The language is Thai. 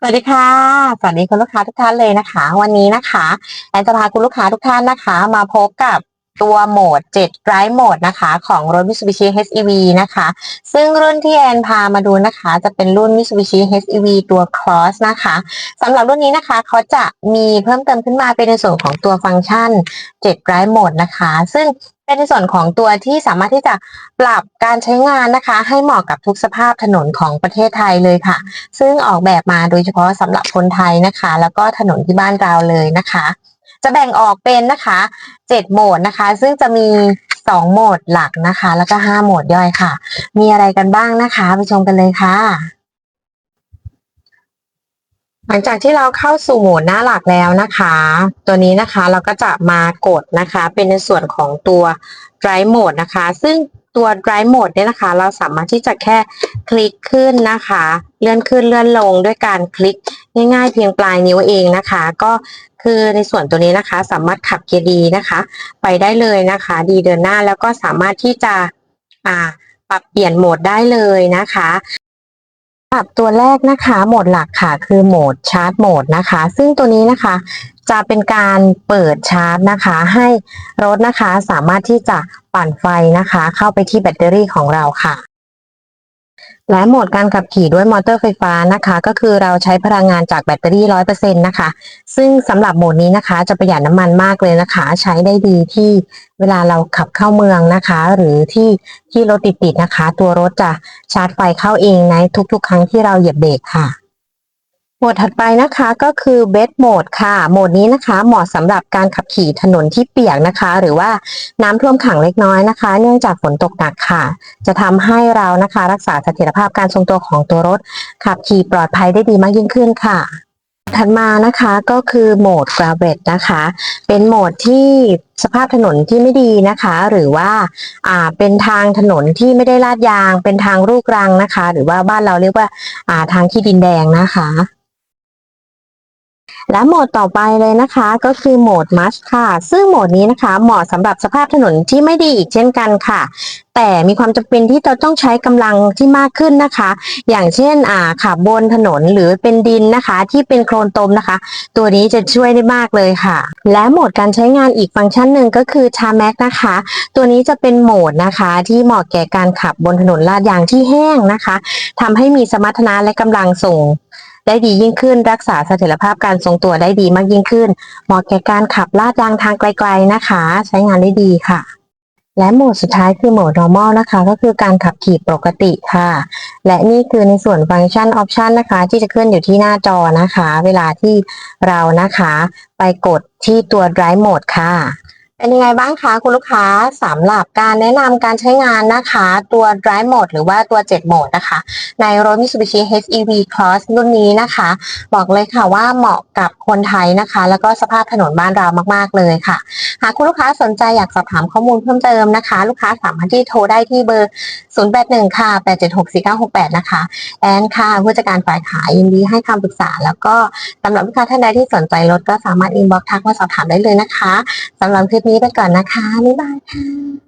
สวัสดีค่ะ สวัสดีคุณลูกค้าทุกท่านเลยนะคะ วันนี้นะคะแอนจะพาคุณลูกค้าทุกท่านนะคะ มาพบกับตัวโหมด7 Drive Mode นะคะ ของรถ Mitsubishi HEV นะคะ ซึ่งรุ่นที่แอนพามาดูนะคะ จะเป็นรุ่น Mitsubishi HEV ตัว Cross นะคะสำหรับรุ่นนี้นะคะเขาจะมีเพิ่มเติมขึ้นมาเป็นในส่วนของตัวฟังก์ชัน7 Drive Mode นะคะ ซึ่ง เป็นในส่วนของตัวที่สามารถที่จะปรับการใช้งานนะคะ ให้เหมาะกับทุกสภาพถนนของประเทศไทยเลยค่ะ ซึ่งออกแบบมาโดยเฉพาะสำหรับคนไทยนะคะ แล้วก็ถนนที่บ้านเราเลยนะคะ จะแบ่งออกเป็นนะคะ7โหมดนะคะ ซึ่งจะมี2โหมดหลักนะคะ แล้วก็5โหมดย่อยค่ะ มีอะไรกันบ้างนะคะไปชมกันเลยค่ะ หลังจากที่เราเข้าสู่โหมดหน้าหลักแล้วนะคะ ตัวนี้นะคะเราก็จะมากดนะคะเป็นในส่วนของตัว Drive Mode นะคะ ซึ่งตัว Drive Mode เนี่ยนะคะ เราสามารถที่จะแค่คลิกขึ้นนะคะ เลื่อนขึ้นเลื่อนลงด้วยการคลิกง่ายๆเพียงปลายนิ้วเองนะคะ ก็คือในส่วนตัวนี้นะคะ สามารถขับเกียร์ดีนะคะ ไปได้เลยนะคะ ดีเดินหน้าแล้วก็สามารถที่จะอ่าปรับเปลี่ยนโหมดได้เลยนะคะ สำหรับตัวแรกนะคะโหมดหลักค่ะ คือโหมดชาร์จโหมดนะคะ ซึ่งตัวนี้นะคะจะเป็นการเปิดชาร์จนะคะ ให้รถนะคะสามารถที่จะปั่นไฟนะคะ เข้าไปที่แบตเตอรี่ของเราค่ะ และโหมดการขับขี่ด้วยมอเตอร์ไฟฟ้านะคะ ก็คือเราใช้พลังงานจากแบตเตอรี่ร้อยเปอร์เซ็นต์นะคะ ซึ่งสำหรับโหมดนี้นะคะจะประหยัดน้ำมันมากเลยนะคะ ใช้ได้ดีที่เวลาเราขับเข้าเมืองนะคะ หรือที่ที่รถติดๆนะคะ ตัวรถจะชาร์จไฟเข้าเองในทุกๆ ครั้งที่เราเหยียบเบรกค่ะ โหมดถัดไปนะคะก็คือเบสโหมดค่ะ โหมดนี้นะคะเหมาะสำหรับการขับขี่ถนนที่เปียกนะคะ หรือว่าน้ำท่วมขังเล็กน้อยนะคะ เนื่องจากฝนตกหนักค่ะ จะทำให้เรานะคะ รักษาเสถียรภาพการทรงตัวของตัวรถ ขับขี่ปลอดภัยได้ดีมากยิ่งขึ้นค่ะ ถัดมานะคะก็คือโหมด g r a v e t นะคะ เป็นโหมดที่สภาพถนนที่ไม่ดีนะคะ หรือว่าอ่าเป็นทางถนนที่ไม่ได้ลาดยาง เป็นทางลูกรังนะคะ หรือว่าบ้านเราเรียกว่าอ่าทางที่ดินแดงนะคะ และโหมดต่อไปเลยนะคะก็คือโหมดมัสค่ะ ซึ่งโหมดนี้นะคะเหมาะสำหรับสภาพถนนที่ไม่ดีอีกเช่นกันค่ะ แต่มีความจำเป็นที่เราต้องใช้กำลังที่มากขึ้นนะคะ อย่างเช่นอ่าขับบนถนนหรือเป็นดินนะคะ ที่เป็นโคลนตมนะคะ ตัวนี้จะช่วยได้มากเลยค่ะ และโหมดการใช้งานอีกฟังก์ชันหนึ่งก็คือ t a m a c นะคะ ตัวนี้จะเป็นโหมดนะคะที่เหมาะแก่การขับบนถนนลาดยางที่แห้งนะคะทำให้มีสมรรถนะและกำลังส่ง ได้ดียิ่งขึ้น รักษาเสถียรภาพการทรงตัวได้ดีมากยิ่งขึ้น เหมาะแก่การขับลาดยางทางไกลๆนะคะ ใช้งานได้ดีค่ะ และโหมดสุดท้ายคือโหมด normal นะคะ ก็คือการขับขี่ปกติค่ะ และนี่คือในส่วนฟังก์ชันออปชันนะคะ ที่จะขึ้นอยู่ที่หน้าจอนะคะ เวลาที่เรานะคะ ไปกดที่ตัว drive mode ค่ะ เป็นยังไงบ้างคะคุณลูกค้าสำหรับการแนะนำการใช้งานนะคะ ตัว drive mode หรือว่าตัว7โหมดนะคะ ในรถ Mitsubishi HEV Cross รุ่นนี้นะคะ บอกเลยค่ะว่าเหมาะกับคนไทยนะคะ แล้วก็สภาพถนนบ้านเรามากๆเลยค่ะ หากคุณลูกค้าสนใจอยากสอบถามข้อมูลเพิ่มเติมนะคะ ลูกค้าสามารถที่โทรได้ที่เบอร์ 081 ค่ะ 8764968 นะคะ แอนค่ะผู้จัดการฝ่ายขายยินดีให้คำปรึกษา แล้วก็สำหรับลูกค้าท่านใดที่สนใจรถก็สามารถอินบ็อกทักมาสอบถามได้เลยนะคะสำหรับคลิปนี้ไปก่อนนะคะ บ๊ายบายค่ะ